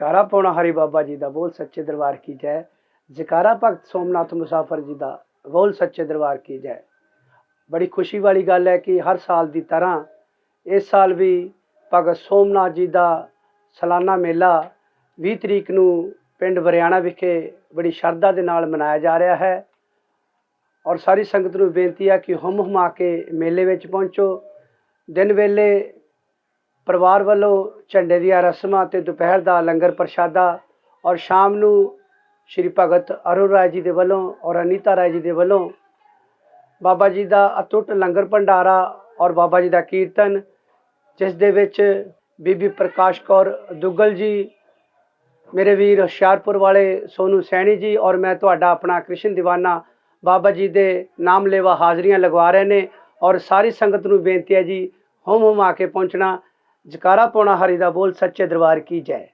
ਜਕਾਰਾ ਪਾਉਣਾ ਹਰੀ ਬਾਬਾ ਜੀ ਦਾ, ਬੋਲ ਸੱਚੇ ਦਰਬਾਰ ਕੀ ਜੈ। ਜਕਾਰਾ ਭਗਤ ਸੋਮਨਾਥ ਮੁਸਾਫਰ ਜੀ ਦਾ, ਬੋਲ ਸੱਚੇ ਦਰਬਾਰ ਕੀ ਜੈ। ਬੜੀ ਖੁਸ਼ੀ ਵਾਲੀ ਗੱਲ ਹੈ ਕਿ ਹਰ ਸਾਲ ਦੀ ਤਰ੍ਹਾਂ ਇਸ ਸਾਲ ਵੀ ਭਗਤ ਸੋਮਨਾਥ ਜੀ ਦਾ ਸਾਲਾਨਾ ਮੇਲਾ 20 ਤਰੀਕ ਨੂੰ ਪਿੰਡ ਵਰਿਆਣਾ ਵਿਖੇ ਬੜੀ ਸ਼ਰਧਾ ਦੇ ਨਾਲ ਮਨਾਇਆ ਜਾ ਰਿਹਾ ਹੈ। ਔਰ ਸਾਰੀ ਸੰਗਤ ਨੂੰ ਬੇਨਤੀ ਹੈ ਕਿ ਹਮ ਹਮਾ ਕੇ ਮੇਲੇ ਵਿੱਚ ਪਹੁੰਚੋ। ਦਿਨ ਵੇਲੇ ਪਰਿਵਾਰ ਵੱਲੋਂ ਝੰਡੇ ਦੀਆਂ ਰਸਮਾਂ ਤੇ ਦੁਪਹਿਰ ਦਾ ਲੰਗਰ ਪ੍ਰਸ਼ਾਦਾ ਔਰ ਸ਼ਾਮ ਨੂੰ ਸ਼੍ਰੀ ਭਗਤ ਅਰੁਣ ਰਾਏ ਜੀ ਦੇ ਵੱਲੋਂ ਔਰ ਅਨੀਤਾ ਰਾਏ ਜੀ ਦੇ ਵੱਲੋਂ ਬਾਬਾ ਜੀ ਦਾ ਅਟੁੱਟ ਲੰਗਰ ਭੰਡਾਰਾ ਔਰ ਬਾਬਾ ਜੀ ਦਾ ਕੀਰਤਨ, ਜਿਸ ਦੇ ਵਿੱਚ ਬੀਬੀ ਪ੍ਰਕਾਸ਼ ਕੌਰ ਦੁੱਗਲ ਜੀ, ਮੇਰੇ ਵੀਰ ਹੁਸ਼ਿਆਰਪੁਰ ਵਾਲੇ ਸੋਨੂ ਸੈਣੀ ਜੀ ਔਰ ਮੈਂ ਤੁਹਾਡਾ ਆਪਣਾ ਕ੍ਰਿਸ਼ਨ ਦੀਵਾਨਾ ਬਾਬਾ ਜੀ ਦੇ ਨਾਮ ਲੇਵਾ ਹਾਜ਼ਰੀਆਂ ਲਗਵਾ ਰਹੇ ਨੇ ਔਰ ਸਾਰੀ ਸੰਗਤ ਨੂੰ ਬੇਨਤੀ ਹੈ ਜੀ, ਹੋਮ ਹੋਮ ਆ ਕੇ ਪਹੁੰਚਣਾ। ਜਕਾਰਾ ਪਾਉਣਾ ਹਰੀ ਦਾ ਬੋਲ ਸੱਚੇ ਦਰਬਾਰ ਕੀ ਜੈ।